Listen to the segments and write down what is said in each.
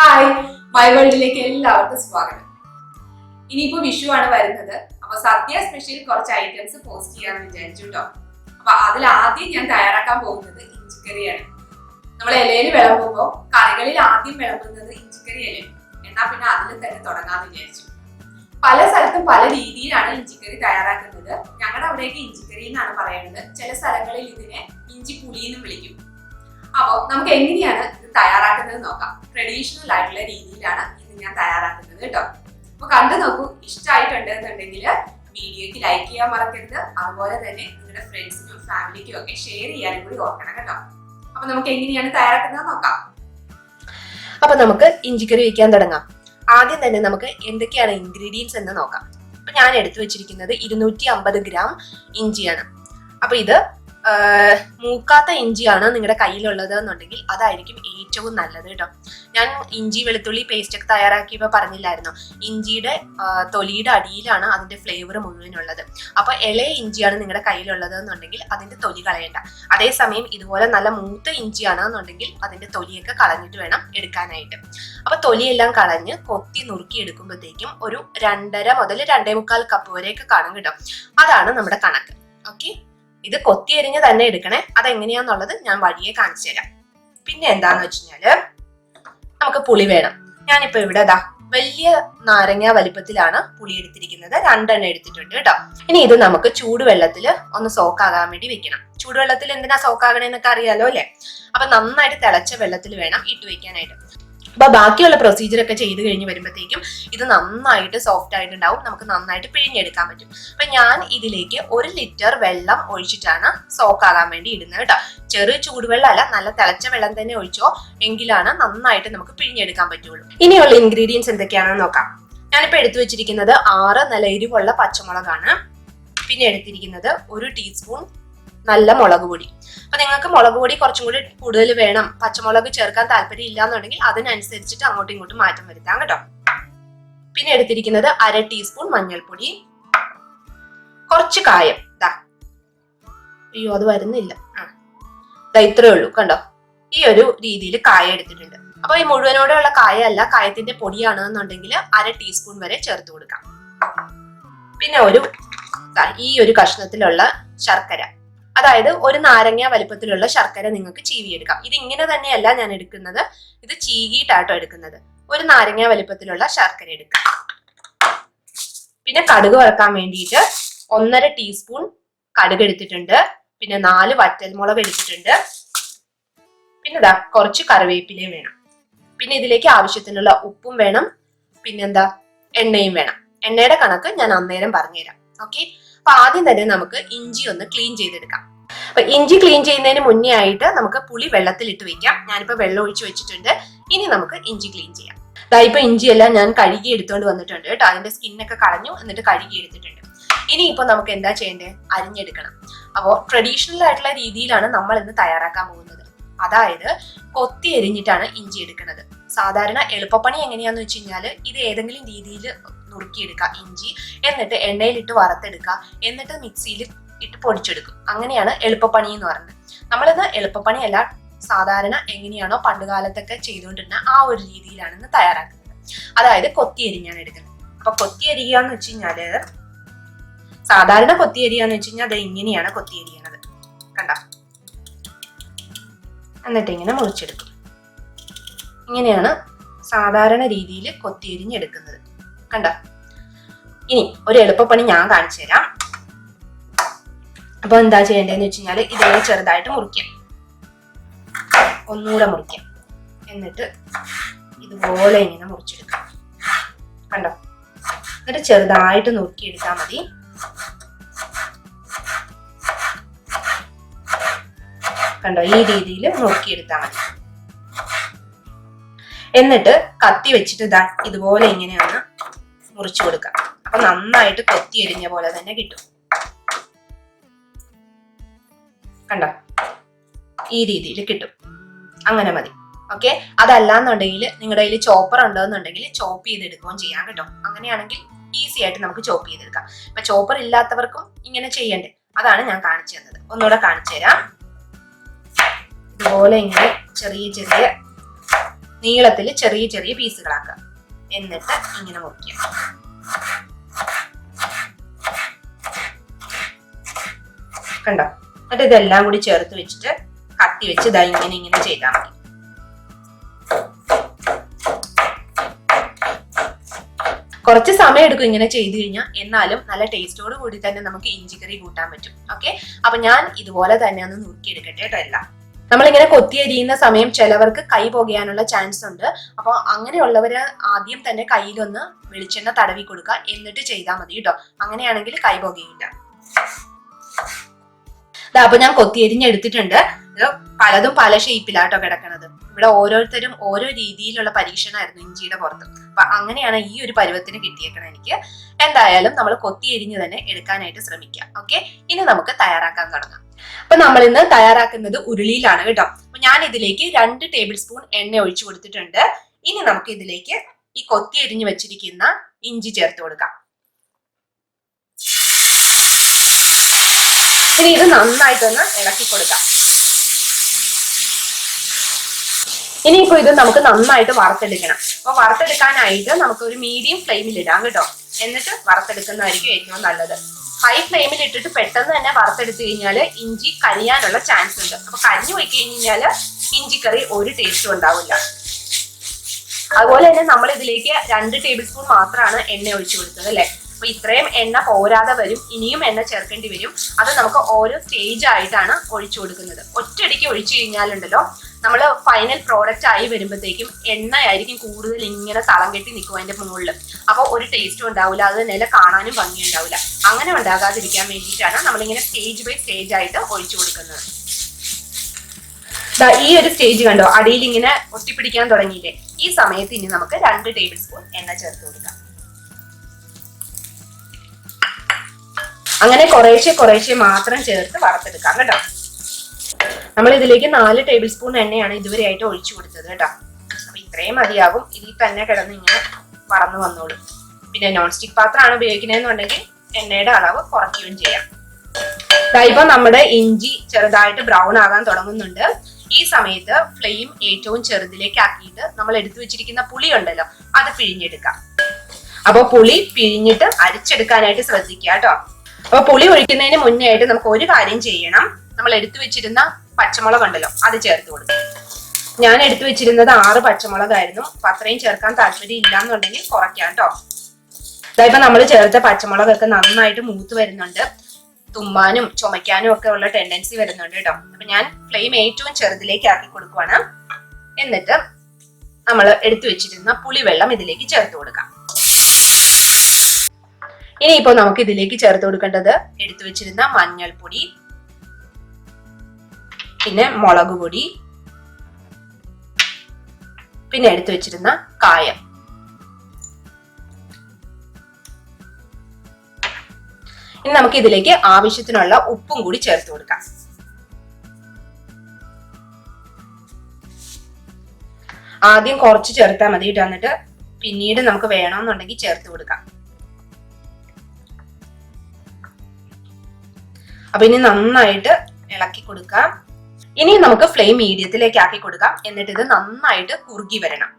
Hi my വേൾഡിലേക്ക് എല്ലാവർക്കും സ്വാഗതം. ഇനിയിപ്പോ വിഷു ആണ് വരുന്നത്. അപ്പൊ സദ്യ സ്പെഷ്യൽ കുറച്ച് ഐറ്റംസ് പോസ്റ്റ് ചെയ്യാന്ന് വിചാരിച്ചു കേട്ടോ അപ്പൊ അതിൽ ആദ്യം ഞാൻ തയ്യാറാക്കാൻ പോകുന്നത് ഇഞ്ചിക്കറിയാണ്. നമ്മൾ ഇലയിൽ വിളമ്പുമ്പോൾ കറികളിൽ ആദ്യം വിളമ്പുന്നത് ഇഞ്ചിക്കറി അല്ലേ എന്നാ പിന്നെ അതിൽ തന്നെ തുടങ്ങാന്ന് വിചാരിച്ചു. പല സ്ഥലത്തും പല രീതിയിലാണ് ഇഞ്ചിക്കറി തയ്യാറാക്കുന്നത്. ഞങ്ങളുടെ അവിടെയൊക്കെ ഇഞ്ചിക്കറി എന്നാണ് പറയുന്നത്. ചില സ്ഥലങ്ങളിൽ ഇതിനെ ഇഞ്ചി പുളി എന്നും വിളിക്കും. അപ്പോൾ നമുക്ക് എങ്ങനെയാണ് ഇത് തയ്യാറാക്കുന്നത് നോക്കാം. ട്രഡീഷണൽ ആയിട്ടുള്ള രീതിയിലാണ് ഇത് ഞാൻ തയ്യാറാക്കുന്നത് കേട്ടോ. അപ്പൊ കണ്ടു നോക്കൂ ഇഷ്ടമായിട്ടുണ്ട് എന്നുണ്ടെങ്കിൽ വീഡിയോക്ക് ലൈക്ക് ചെയ്യാൻ മറക്കരുത്. അതുപോലെ തന്നെ നിങ്ങളുടെ ഫ്രണ്ട്സിനും ഫാമിലിക്കും ഒക്കെ ഷെയർ ചെയ്യാനും കൂടി ഓർക്കണം കേട്ടോ. അപ്പൊ നമുക്ക് എങ്ങനെയാണ് തയ്യാറാക്കുന്നത് നോക്കാം. അപ്പൊ നമുക്ക് ഇഞ്ചിക്കറി വെക്കാൻ തുടങ്ങാം. ആദ്യം തന്നെ നമുക്ക് എന്തൊക്കെയാണ് ഇൻഗ്രീഡിയൻസ് എന്ന് നോക്കാം. അപ്പൊ ഞാൻ എടുത്തു വെച്ചിരിക്കുന്നത് ഇരുന്നൂറ്റി അമ്പത് ഗ്രാം ഇഞ്ചിയാണ്. അപ്പൊ ഇത് മൂക്കാത്ത ഇഞ്ചിയാണ് നിങ്ങളുടെ കയ്യിലുള്ളത് എന്നുണ്ടെങ്കിൽ അതായിരിക്കും ഏറ്റവും നല്ലത് കേട്ടോ. ഞാൻ ഇഞ്ചി വെളുത്തുള്ളി പേസ്റ്റ് ഒക്കെ തയ്യാറാക്കിയപ്പോൾ പറഞ്ഞില്ലായിരുന്നു? ഇഞ്ചിയുടെ തൊലിയുടെ അടിയിലാണ് അതിന്റെ ഫ്ലേവർ മുഴുവനുള്ളത്. അപ്പൊ ഇളയ ഇഞ്ചിയാണ് നിങ്ങളുടെ കയ്യിലുള്ളത് എന്നുണ്ടെങ്കിൽ അതിന്റെ തൊലി കളയണ്ട. അതേസമയം ഇതുപോലെ നല്ല മൂത്ത ഇഞ്ചിയാണ് എന്നുണ്ടെങ്കിൽ അതിന്റെ തൊലിയൊക്കെ കളഞ്ഞിട്ട് വേണം എടുക്കാനായിട്ട്. അപ്പൊ തൊലിയെല്ലാം കളഞ്ഞ് കൊത്തി നുറുക്കി എടുക്കുമ്പോഴത്തേക്കും ഒരു രണ്ടര മുതൽ രണ്ടേ മുക്കാൽ കപ്പ് വരെയൊക്കെ കാണും കേട്ടോ. അതാണ് നമ്മുടെ കണക്ക്. ഓക്കെ ഇത് കൊത്തി എരിഞ്ഞ് തന്നെ എടുക്കണേ. അതെങ്ങനെയാന്നുള്ളത് ഞാൻ വഴിയെ കാണിച്ചു തരാം. പിന്നെ എന്താന്ന് വെച്ച് കഴിഞ്ഞാൽ നമുക്ക് പുളി വേണം. ഞാനിപ്പോ ഇവിടെ ഇതാ വലിയ നാരങ്ങ വലിപ്പത്തിലാണ് പുളി എടുത്തിരിക്കുന്നത്. രണ്ടെണ്ണം എടുത്തിട്ടുണ്ട് കേട്ടോ. ഇനി ഇത് നമുക്ക് ചൂടുവെള്ളത്തിൽ ഒന്ന് സോക്കാകാൻ വേണ്ടി വെക്കണം. ചൂടുവെള്ളത്തിൽ എന്തിനാ സോക്കാകണേന്നൊക്കെ അറിയാലോ അല്ലെ? അപ്പൊ നന്നായിട്ട് തിളച്ച വെള്ളത്തിൽ വേണം ഇട്ട് വെക്കാനായിട്ട്. അപ്പൊ ബാക്കിയുള്ള പ്രൊസീജിയർ ഒക്കെ ചെയ്ത് കഴിഞ്ഞ് വരുമ്പോഴത്തേക്കും ഇത് നന്നായിട്ട് സോഫ്റ്റ് ആയിട്ടുണ്ടാവും. നമുക്ക് നന്നായിട്ട് പിഴിഞ്ഞെടുക്കാൻ പറ്റും. അപ്പൊ ഞാൻ ഇതിലേക്ക് ഒരു ലിറ്റർ വെള്ളം ഒഴിച്ചിട്ടാണ് സോക്കാകാൻ വേണ്ടി ഇടുന്നത് കേട്ടോ. ചെറിയ ചൂടുവെള്ളം അല്ല നല്ല തിളച്ച വെള്ളം തന്നെ ഒഴിച്ചോ എങ്കിലാണ് നന്നായിട്ട് നമുക്ക് പിഴിഞ്ഞെടുക്കാൻ പറ്റുള്ളൂ. ഇനിയുള്ള ഇൻഗ്രീഡിയൻസ് എന്തൊക്കെയാണെന്ന് നോക്കാം. ഞാനിപ്പോ എടുത്തു വെച്ചിരിക്കുന്നത് ആറ് നല്ല എരിവുള്ള പച്ചമുളകാണ്. പിന്നെ എടുത്തിരിക്കുന്നത് ഒരു ടീസ്പൂൺ നല്ല മുളക് പൊടി. അപ്പൊ നിങ്ങൾക്ക് മുളക് പൊടി കുറച്ചും കൂടി കൂടുതൽ വേണം. പച്ചമുളക് ചേർക്കാൻ താല്പര്യം ഇല്ല എന്നുണ്ടെങ്കിൽ അതിനനുസരിച്ചിട്ട് അങ്ങോട്ടും ഇങ്ങോട്ടും മാറ്റം വരുത്താം കേട്ടോ. പിന്നെ എടുത്തിരിക്കുന്നത് അര ടീസ്പൂൺ മഞ്ഞൾപ്പൊടി. കുറച്ച് കായം. ദാ. അയ്യോ അത് വരുന്നില്ല. ആ. ദാ ഇത്രേ ഉള്ളൂ കണ്ടോ? ഈ ഒരു രീതിയിൽ കായ എടുത്തിട്ടുണ്ട്. അപ്പൊ ഈ മുഴുവനോടെയുള്ള കായ അല്ല കായത്തിന്റെ പൊടിയാണ് എന്നുണ്ടെങ്കിൽ അര ടീസ്പൂൺ വരെ ചേർത്ത് കൊടുക്കാം. പിന്നെ ഒരു ഈ ഒരു കഷ്ണത്തിലുള്ള ശർക്കര. അതായത് ഒരു നാരങ്ങ വലിപ്പത്തിലുള്ള ശർക്കര നിങ്ങൾക്ക് ചീവിയെടുക്കാം. ഇത് ഇങ്ങനെ തന്നെയല്ല ഞാൻ എടുക്കുന്നത്. ഇത് ചീകിയിട്ടാട്ടോ എടുക്കുന്നത്. ഒരു നാരങ്ങ വലിപ്പത്തിലുള്ള ശർക്കര എടുക്കാം. പിന്നെ കടുക് വറക്കാൻ വേണ്ടിയിട്ട് ഒന്നര ടീസ്പൂൺ കടുക് എടുത്തിട്ടുണ്ട്. പിന്നെ നാല് വറ്റൽമുളക് എടുത്തിട്ടുണ്ട്. പിന്നെ ഇതാ കുറച്ച് കറിവേപ്പിലയും വേണം. പിന്നെ ഇതിലേക്ക് ആവശ്യത്തിനുള്ള ഉപ്പും വേണം. പിന്നെന്താ? എണ്ണയും വേണം. എണ്ണയുടെ കണക്ക് ഞാൻ അന്നേരം പറഞ്ഞുതരാം. ഓക്കെ? അപ്പൊ ആദ്യം തന്നെ നമുക്ക് ഇഞ്ചി ഒന്ന് ക്ലീൻ ചെയ്തെടുക്കാം. അപ്പൊ ഇഞ്ചി ക്ലീൻ ചെയ്യുന്നതിന് മുന്നേ ആയിട്ട് നമുക്ക് പുളി വെള്ളത്തിൽ ഇട്ട് വെക്കാം. ഞാനിപ്പോ വെള്ളം ഒഴിച്ച് വെച്ചിട്ടുണ്ട്. ഇനി നമുക്ക് ഇഞ്ചി ക്ലീൻ ചെയ്യാം. ഇപ്പൊ ഇഞ്ചി എല്ലാം ഞാൻ കഴുകി എടുത്തുകൊണ്ട് വന്നിട്ടുണ്ട് കേട്ടോ. അതിന്റെ സ്കിന്നൊക്കെ കളഞ്ഞു എന്നിട്ട് കഴുകി എടുത്തിട്ടുണ്ട് ഇപ്പൊ നമുക്ക് എന്താ ചെയ്യേണ്ടത് അരിഞ്ഞെടുക്കണം. അപ്പോൾ ട്രഡീഷണൽ ആയിട്ടുള്ള രീതിയിലാണ് നമ്മൾ ഇന്ന് തയ്യാറാക്കാൻ പോകുന്നത്. അതായത് കൊത്തി എരിഞ്ഞിട്ടാണ് ഇഞ്ചി എടുക്കുന്നത്. സാധാരണ എളുപ്പപ്പണി എങ്ങനെയാന്ന് വെച്ച് കഴിഞ്ഞാൽ ഇത് ഏതെങ്കിലും രീതിയിൽ നുറുക്കിയെടുക്കുക ഇഞ്ചി എന്നിട്ട് എണ്ണയിലിട്ട് വറുത്തെടുക്കുക എന്നിട്ട് മിക്സിയിൽ ഇട്ട് പൊടിച്ചെടുക്കും. അങ്ങനെയാണ് എളുപ്പപ്പണി എന്ന് പറയുന്നത്. നമ്മളിത് എളുപ്പപ്പണിയല്ല സാധാരണ എങ്ങനെയാണോ പണ്ട് കാലത്തൊക്കെ ചെയ്തുകൊണ്ടിരുന്ന ആ ഒരു രീതിയിലാണ് ഇന്ന് തയ്യാറാക്കുന്നത്. അതായത് കൊത്തി അരിഞ്ഞാണ് എടുക്കുന്നത്. അപ്പൊ കൊത്തി എന്ന് വെച്ച് കഴിഞ്ഞാൽ സാധാരണ കൊത്തി എന്ന് വെച്ച് കഴിഞ്ഞാൽ അത് ഇങ്ങനെയാണ് കൊത്തി അരിയണത്. കണ്ട? എന്നിട്ട് ഇങ്ങനെ മുറിച്ചെടുക്കും. ഇങ്ങനെയാണ് സാധാരണ രീതിയിൽ കൊത്തി അരിഞ്ഞെടുക്കുന്നത്. കണ്ട? ഇനി ഒരു എളുപ്പപ്പണി ഞാൻ കാണിച്ചു തരാം. അപ്പൊ എന്താ ചെയ്യേണ്ടതെന്ന് വെച്ച് കഴിഞ്ഞാൽ ഇതേ ചെറുതായിട്ട് മുറിക്കാം. ഒന്നുകൂടെ മുറിക്കാം. എന്നിട്ട് ഇതുപോലെ ഇങ്ങനെ മുറിച്ചെടുക്കാം. കണ്ടോ? എന്നിട്ട് ചെറുതായിട്ട് നുറുക്കിയെടുത്താൽ മതി. കണ്ടോ? ഈ രീതിയിൽ നുറുക്കിയെടുത്താൽ മതി. എന്നിട്ട് കത്തി വെച്ചിട്ട് ഇതാ ഇതുപോലെ ഇങ്ങനെയാണ് മുറിച്ചു കൊടുക്കാം. അപ്പൊ നന്നായിട്ട് കൊത്തി എരിഞ്ഞ പോലെ തന്നെ കിട്ടും. കണ്ട? ഈ രീതിയിൽ കിട്ടും. അങ്ങനെ മതി. ഓക്കെ അതല്ലാന്നുണ്ടെങ്കിൽ നിങ്ങളുടെ കയ്യിൽ ചോപ്പർ ഉണ്ടെന്നുണ്ടെങ്കിൽ ചോപ്പ് ചെയ്തെടുക്കുകയും ചെയ്യാം കേട്ടോ. അങ്ങനെയാണെങ്കിൽ ഈസി ആയിട്ട് നമുക്ക് ചോപ്പ് ചെയ്തെടുക്കാം. ഇപ്പൊ ചോപ്പർ ഇല്ലാത്തവർക്കും ഇങ്ങനെ ചെയ്യണ്ടേ? അതാണ് ഞാൻ കാണിച്ചു തന്നത്. ഒന്നുകൂടെ കാണിച്ചു തരാം. ഇതുപോലെ ഇങ്ങനെ ചെറിയ ചെറിയ നീളത്തിൽ ചെറിയ ചെറിയ പീസുകളാക്കുക എന്നിട്ട് ഇങ്ങനെ മുറിക്കുക. കണ്ടോ? എന്നിട്ട് ഇതെല്ലാം കൂടി ചേർത്ത് വെച്ചിട്ട് കത്തി വെച്ച് ഇതാ ഇങ്ങനെ ഇങ്ങനെ ചെയ്താൽ മതി. കുറച്ച് സമയം എടുക്കും ഇങ്ങനെ ചെയ്തു കഴിഞ്ഞാൽ എന്നാലും നല്ല ടേസ്റ്റോട് കൂടി തന്നെ നമുക്ക് ഇഞ്ചിക്കറി കൂട്ടാൻ പറ്റും. ഓക്കെ അപ്പൊ ഞാൻ ഇതുപോലെ തന്നെ ഒന്ന് നോക്കിയെടുക്കട്ടെ കേട്ടോ എല്ലാം. നമ്മളിങ്ങനെ കൊത്തിയരിയുന്ന സമയം ചിലവർക്ക് കൈ പോകാനുള്ള ചാൻസ് ഉണ്ട്. അപ്പോൾ അങ്ങനെയുള്ളവർ ആദ്യം തന്നെ കയ്യിലൊന്ന് വെളിച്ചെണ്ണ തടവി കൊടുക്കുക. എന്നിട്ട് ചെയ്താൽ മതി കേട്ടോ അങ്ങനെയാണെങ്കിൽ കൈ പോകുകയില്ല ദാ അപ്പൊ ഞാൻ കൊത്തിയരിഞ്ഞെടുത്തിട്ടുണ്ട് ഇത് പലതും പല ഷേപ്പിലാട്ടോ കിടക്കണത്. ഇവിടെ ഓരോരുത്തരും ഓരോ രീതിയിലുള്ള പരീക്ഷണമായിരുന്നു ഇഞ്ചിയുടെ പുറത്ത്. അപ്പൊ അങ്ങനെയാണ് ഈ ഒരു പരുവത്തിന് കിട്ടിയേക്കണം എനിക്ക്. എന്തായാലും നമ്മൾ കൊത്തി എരിഞ്ഞ് തന്നെ എടുക്കാനായിട്ട് ശ്രമിക്കാം. ഓക്കെ? ഇനി നമുക്ക് തയ്യാറാക്കാൻ തുടങ്ങാം. അപ്പൊ നമ്മൾ ഇന്ന് തയ്യാറാക്കുന്നത് ഉരുളിയിലാണ് കേട്ടോ. അപ്പൊ ഞാൻ ഇതിലേക്ക് രണ്ട് ടേബിൾ സ്പൂൺ എണ്ണ ഒഴിച്ചു കൊടുത്തിട്ടുണ്ട്. ഇനി നമുക്ക് ഇതിലേക്ക് ഈ കൊത്തി എരിഞ്ഞ് വെച്ചിരിക്കുന്ന ഇഞ്ചി ചേർത്ത് കൊടുക്കാം. ഇനി ഇത് നന്നായിട്ടൊന്ന് ഇളക്കി കൊടുക്കാം. ഇനിയിപ്പോ ഇത് നമുക്ക് നന്നായിട്ട് വറുത്തെടുക്കണം. അപ്പൊ വറുത്തെടുക്കാനായിട്ട് നമുക്ക് ഒരു മീഡിയം ഫ്ലെയിമിൽ ഇടാം കേട്ടോ. എന്നിട്ട് വറുത്തെടുക്കുന്നതായിരിക്കും ഏറ്റവും നല്ലത്. ഹൈ ഫ്ലെയിമിൽ ഇട്ടിട്ട് പെട്ടെന്ന് തന്നെ വറുത്തെടുത്തു കഴിഞ്ഞാൽ ഇഞ്ചി കരിയാനുള്ള ചാൻസ് ഉണ്ട്. അപ്പൊ കരിഞ്ഞു പോയി കഴിഞ്ഞാൽ ഇഞ്ചിക്കറി ഒരു ടേസ്റ്റും ഉണ്ടാവില്ല. അതുപോലെ തന്നെ നമ്മൾ ഇതിലേക്ക് രണ്ട് ടേബിൾ സ്പൂൺ മാത്രമാണ് എണ്ണ ഒഴിച്ചു കൊടുത്തത് അല്ലെ? അപ്പൊ ഇത്രയും എണ്ണ പോരാതെ വരും. ഇനിയും എണ്ണ ചേർക്കേണ്ടി വരും. അത് നമുക്ക് ഓരോ സ്റ്റേജ് ആയിട്ടാണ് ഒഴിച്ചു കൊടുക്കുന്നത്. ഒറ്റയടിക്ക് ഒഴിച്ചു കഴിഞ്ഞാലുണ്ടല്ലോ നമ്മൾ ഫൈനൽ പ്രോഡക്റ്റ് ആയി വരുമ്പോഴത്തേക്കും എണ്ണയായിരിക്കും കൂടുതൽ ഇങ്ങനെ തളം കെട്ടി നിൽക്കും അതിന്റെ മുകളിൽ അപ്പോൾ ഒരു ടേസ്റ്റും ഉണ്ടാവില്ല അത് നില കാണാനും ഭംഗി ഉണ്ടാവില്ല അങ്ങനെ ഉണ്ടാകാതിരിക്കാൻ വേണ്ടിയിട്ടാണ് നമ്മളിങ്ങനെ സ്റ്റേജ് ബൈ സ്റ്റേജ് ആയിട്ട് ഒഴിച്ചു കൊടുക്കുന്നത്. ഈ ഒരു സ്റ്റേജ് കണ്ടോ? അടിയിൽ ഇങ്ങനെ ഒട്ടിപ്പിടിക്കാൻ തുടങ്ങിയില്ലേ? ഈ സമയത്ത് ഇനി നമുക്ക് രണ്ട് ടേബിൾ സ്പൂൺ എണ്ണ ചേർത്ത് കൊടുക്കാം. അങ്ങനെ കുറേശ്ശെ കുറേശ്ശെ മാത്രം ചേർത്ത് വറുത്തെടുക്കാം കേട്ടോ. നമ്മൾ ഇതിലേക്ക് നാല് ടേബിൾ സ്പൂൺ എണ്ണയാണ് ഇതുവരെയായിട്ട് ഒഴിച്ചു കൊടുത്തത് കേട്ടോ. അപ്പൊ ഇത്രയും മതിയാകും ഇതിൽ തന്നെ കിടന്ന് ഇങ്ങനെ വറന്നു വന്നോളും. പിന്നെ നോൺ സ്റ്റിക് പാത്രമാണ് ഉപയോഗിക്കുന്നതെന്നുണ്ടെങ്കിൽ എണ്ണയുടെ അളവ് കുറയ്ക്കുകയും ചെയ്യാം. ഇപ്പൊ നമ്മുടെ ഇഞ്ചി ചെറുതായിട്ട് ബ്രൗൺ ആകാൻ തുടങ്ങുന്നുണ്ട്. ഈ സമയത്ത് ഫ്ലെയിം ഏറ്റവും ചെറുതിലേക്ക് ആക്കിയിട്ട് നമ്മൾ എടുത്തു വെച്ചിരിക്കുന്ന പുളി ഉണ്ടല്ലോ അത് പിഴിഞ്ഞെടുക്കാം. അപ്പൊ പുളി പിഴിഞ്ഞിട്ട് അരിച്ചെടുക്കാനായിട്ട് ശ്രദ്ധിക്കുക കേട്ടോ. അപ്പൊ പുളി ഒഴിക്കുന്നതിന് മുന്നേ ആയിട്ട് നമുക്ക് ഒരു കാര്യം ചെയ്യണം. നമ്മൾ എടുത്തു വെച്ചിരുന്ന പച്ചമുളക് ഉണ്ടല്ലോ അത് ചേർത്ത് കൊടുക്കും. ഞാൻ എടുത്തു വെച്ചിരുന്നത് ആറ് പച്ചമുളകായിരുന്നു. അപ്പൊ അത്രയും ചേർക്കാൻ താല്പര്യം ഇല്ലാന്നുണ്ടെങ്കിൽ കുറയ്ക്കാം കേട്ടോ. ഇതായിപ്പോ നമ്മൾ ചേർത്ത പച്ചമുളകൊക്കെ നന്നായിട്ട് മൂത്ത് വരുന്നുണ്ട്. തുമ്മാനും ചുമയ്ക്കാനും ഒക്കെ ഉള്ള ടെൻഡൻസി വരുന്നുണ്ട് കേട്ടോ. അപ്പൊ ഞാൻ ഫ്ലെയിം ഏറ്റവും ചെറുതിലേക്ക് ആക്കി കൊടുക്കുവാണ്. എന്നിട്ട് നമ്മൾ എടുത്തു വെച്ചിരുന്ന പുളിവെള്ളം ഇതിലേക്ക് ചേർത്ത് കൊടുക്കാം. ഇനിയിപ്പോ നമുക്ക് ഇതിലേക്ക് ചേർത്ത് കൊടുക്കേണ്ടത് എടുത്തു വെച്ചിരുന്ന മഞ്ഞൾപ്പൊടി പിന്നെ മുളക് പൊടി പിന്നെ എടുത്തു വെച്ചിരുന്ന കായം. ഇനി നമുക്ക് ഇതിലേക്ക് ആവശ്യത്തിനുള്ള ഉപ്പും കൂടി ചേർത്ത് കൊടുക്കാം. ആദ്യം കുറച്ച് ചേർത്താൽ മതി എന്നിട്ട് പിന്നീട് നമുക്ക് വേണമെന്നുണ്ടെങ്കിൽ ചേർത്ത് കൊടുക്കാം. അപ്പൊ ഇനി നന്നായിട്ട് ഇളക്കി കൊടുക്കാം. ഇനി നമുക്ക് ഫ്ലെയിം മീഡിയത്തിലേക്ക് ആക്കി കൊടുക്കാം. എന്നിട്ട് ഇത് നന്നായിട്ട് കുറുകി വരണം.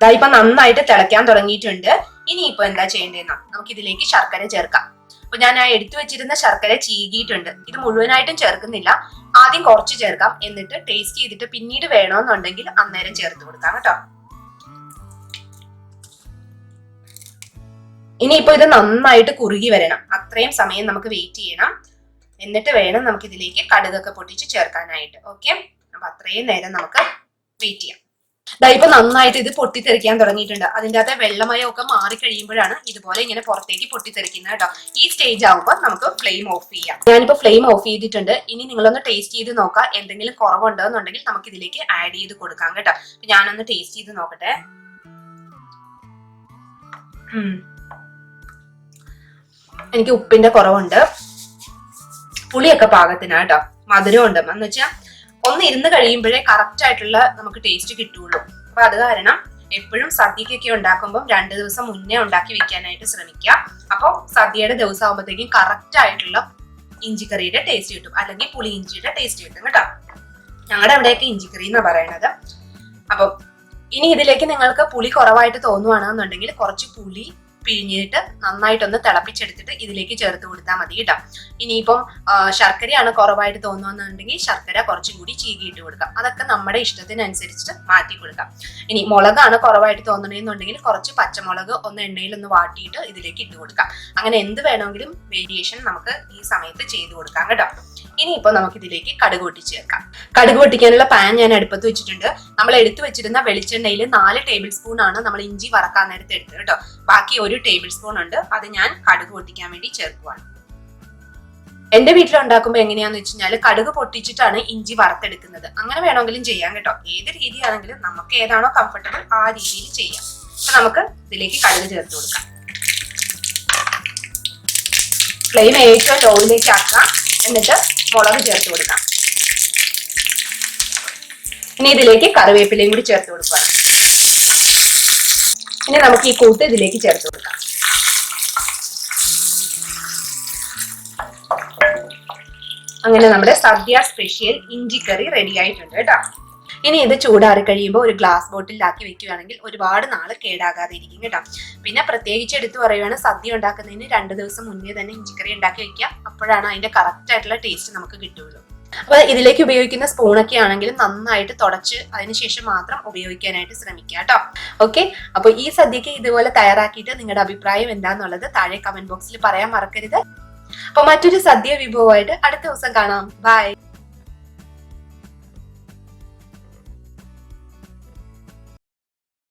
ദാ ഇപ്പൊ നന്നായിട്ട് തിളയ്ക്കാൻ തുടങ്ങിയിട്ടുണ്ട്. ഇനി ഇപ്പൊ എന്താ ചെയ്യേണ്ടതെന്നാ നമുക്ക് ഇതിലേക്ക് ശർക്കര ചേർക്കാം. അപ്പൊ ഞാൻ ആ എടുത്തു വെച്ചിരുന്ന ശർക്കര ചീകിയിട്ടുണ്ട്. ഇത് മുഴുവനായിട്ടും ചേർക്കുന്നില്ല. ആദ്യം കുറച്ച് ചേർക്കാം. എന്നിട്ട് ടേസ്റ്റ് ചെയ്തിട്ട് പിന്നീട് വേണമെന്നുണ്ടെങ്കിൽ അന്നേരം ചേർത്ത് കൊടുക്കാം കേട്ടോ. ഇനിയിപ്പോ ഇത് നന്നായിട്ട് കുറുകി വരണം. അത്രയും സമയം നമുക്ക് വെയിറ്റ് ചെയ്യണം. എന്നിട്ട് വേണം നമുക്ക് ഇതിലേക്ക് കടുകൊക്കെ പൊട്ടിച്ച് ചേർക്കാനായിട്ട്. ഓക്കെ അപ്പൊ അത്രയും നേരം നമുക്ക് വെയിറ്റ് ചെയ്യാം. ദാ ഇപ്പൊ നന്നായിട്ട് ഇത് പൊട്ടിത്തെറിക്കാൻ തുടങ്ങിയിട്ടുണ്ട്. അതിന്റെ അകത്തെ വെള്ളമയം ഒക്കെ മാറി കഴിയുമ്പോഴാണ് ഇതുപോലെ ഇങ്ങനെ പുറത്തേക്ക് പൊട്ടിത്തെറിക്കുന്നത് കേട്ടോ. ഈ സ്റ്റേജ് ആകുമ്പോൾ നമുക്ക് ഫ്ലെയിം ഓഫ് ചെയ്യാം. ഞാനിപ്പോ ഫ്ലെയിം ഓഫ് ചെയ്തിട്ടുണ്ട്. ഇനി നിങ്ങളൊന്ന് ടേസ്റ്റ് ചെയ്ത് നോക്കാം എന്തെങ്കിലും കുറവുണ്ടോ എന്നുണ്ടെങ്കിൽ നമുക്ക് ഇതിലേക്ക് ആഡ് ചെയ്ത് കൊടുക്കാം കേട്ടോ. ഞാനൊന്ന് ടേസ്റ്റ് ചെയ്ത് നോക്കട്ടെ. എനിക്ക് ഉപ്പിന്റെ കുറവുണ്ട്. പുളിയൊക്കെ പാകത്തിനാ കേട്ടോ മധുരമുണ്ട് എന്ന് വെച്ചാൽ ഒന്ന് ഇരുന്ന് കഴിയുമ്പോഴേ കറക്റ്റ് ആയിട്ടുള്ള നമുക്ക് ടേസ്റ്റ് കിട്ടുള്ളൂ. അപ്പൊ അത് കാരണം എപ്പോഴും സദ്യക്കൊക്കെ ഉണ്ടാക്കുമ്പോൾ രണ്ട് ദിവസം മുന്നേ ഉണ്ടാക്കി വെക്കാനായിട്ട് ശ്രമിക്കുക. അപ്പോൾ സദ്യയുടെ ദിവസം ആകുമ്പോഴത്തേക്കും കറക്റ്റ് ആയിട്ടുള്ള ഇഞ്ചിക്കറിയുടെ ടേസ്റ്റ് കിട്ടും. അല്ലെങ്കിൽ പുളി ഇഞ്ചിയുടെ ടേസ്റ്റ് കിട്ടും കേട്ടോ. ഞങ്ങളുടെ അവിടെയൊക്കെ ഇഞ്ചിക്കറി എന്നാ പറയണത്. അപ്പം ഇനി ഇതിലേക്ക് നിങ്ങൾക്ക് പുളി കുറവായിട്ട് തോന്നുവാണെന്നുണ്ടെങ്കിൽ കുറച്ച് പുളി പിഴിഞ്ഞിട്ട് നന്നായിട്ടൊന്ന് തിളപ്പിച്ചെടുത്തിട്ട് ഇതിലേക്ക് ചേർത്ത് കൊടുത്താൽ മതി കേട്ടോ. ഇനിയിപ്പം ശർക്കരയാണ് കുറവായിട്ട് തോന്നുന്നുണ്ടെങ്കിൽ ശർക്കര കുറച്ചും കൂടി ചീകിയിട്ട് കൊടുക്കാം. അതൊക്കെ നമ്മുടെ ഇഷ്ടത്തിനനുസരിച്ചിട്ട് മാറ്റി കൊടുക്കാം. ഇനി മുളകാണ് കുറവായിട്ട് തോന്നണമെന്നുണ്ടെങ്കിൽ കുറച്ച് പച്ചമുളക് ഒന്ന് എണ്ണയിൽ ഒന്ന് വാട്ടിയിട്ട് ഇതിലേക്ക് ഇട്ട് കൊടുക്കാം. അങ്ങനെ എന്ത് വേണമെങ്കിലും വേരിയേഷൻ നമുക്ക് ഈ സമയത്ത് ചെയ്ത് കൊടുക്കാം കേട്ടോ. ഇനിയിപ്പോ നമുക്ക് ഇതിലേക്ക് കടുക് പൊട്ടിച്ച് ചേർക്കാം. കടുക് പൊട്ടിക്കാനുള്ള പാൻ ഞാൻ അടുപ്പത്ത് വെച്ചിട്ടുണ്ട്. നമ്മൾ എടുത്തു വെച്ചിരുന്ന വെളിച്ചെണ്ണയിൽ നാല് ടേബിൾ സ്പൂൺ ആണ് നമ്മൾ ഇഞ്ചി വറക്കാൻ നേരത്തെ എടുത്തത് കേട്ടോ. ബാക്കി ഒരു ടേബിൾ സ്പൂൺ ഉണ്ട്. അത് ഞാൻ കടുക് പൊട്ടിക്കാൻ വേണ്ടി ചേർക്കുവാണ്. എന്റെ വീട്ടിൽ ഉണ്ടാക്കുമ്പോൾ എങ്ങനെയാന്ന് വെച്ച് കഴിഞ്ഞാൽ കടുക് പൊട്ടിച്ചിട്ടാണ് ഇഞ്ചി വറുത്തെടുക്കുന്നത്. അങ്ങനെ വേണമെങ്കിലും ചെയ്യാം കേട്ടോ. ഏത് രീതിയാണെങ്കിലും നമുക്ക് ഏതാണോ കംഫർട്ടബിൾ ആ രീതിയിൽ ചെയ്യാം. അപ്പൊ നമുക്ക് ഇതിലേക്ക് കടുക് ചേർത്ത് കൊടുക്കാം. ഫ്ലെയിം ഏറ്റവും ലോയിലേക്ക് ആക്കാം. എന്നിട്ട് മുളക് ചേർത്ത് കൊടുക്കാം. ഇനി ഇതിലേക്ക് കറിവേപ്പിലയും കൂടി ചേർത്ത് കൊടുക്കണം ഇനി നമുക്ക് ഈ കൂട്ട് ഇതിലേക്ക് ചേർത്ത് കൊടുക്കാം. അങ്ങനെ നമ്മുടെ സദ്യ സ്പെഷ്യൽ ഇഞ്ചിക്കറി റെഡി ആയിട്ടുണ്ട് കേട്ടോ. ഇനി ഇത് ചൂടാറി കഴിയുമ്പോൾ ഒരു ഗ്ലാസ് ബോട്ടിലാക്കി വെക്കുകയാണെങ്കിൽ ഒരുപാട് നാൾ കേടാകാതെ ഇരിക്കും കേട്ടോ. പിന്നെ പ്രത്യേകിച്ച് എടുത്തു പറയുകയാണ് സദ്യ ഉണ്ടാക്കുന്നതിന് രണ്ട് ദിവസം മുന്നേ തന്നെ ഇഞ്ചിക്കറി ഉണ്ടാക്കി വെക്കുക. അപ്പോഴാണ് അതിന്റെ കറക്റ്റ് ആയിട്ടുള്ള ടേസ്റ്റ് നമുക്ക് കിട്ടുള്ളൂ അപ്പൊ ഇതിലേക്ക് ഉപയോഗിക്കുന്ന സ്പൂണൊക്കെ ആണെങ്കിലും നന്നായിട്ട് തുടച്ച് അതിനുശേഷം മാത്രം ഉപയോഗിക്കാനായിട്ട് ശ്രമിക്കുക കേട്ടോ. ഓക്കെ അപ്പൊ ഈ സദ്യക്ക് ഇതുപോലെ തയ്യാറാക്കിയിട്ട് നിങ്ങളുടെ അഭിപ്രായം എന്താന്നുള്ളത് താഴെ കമന്റ് ബോക്സിൽ പറയാൻ മറക്കരുത്. അപ്പൊ മറ്റൊരു സദ്യ വിഭവമായിട്ട് അടുത്ത ദിവസം കാണാം. ബൈ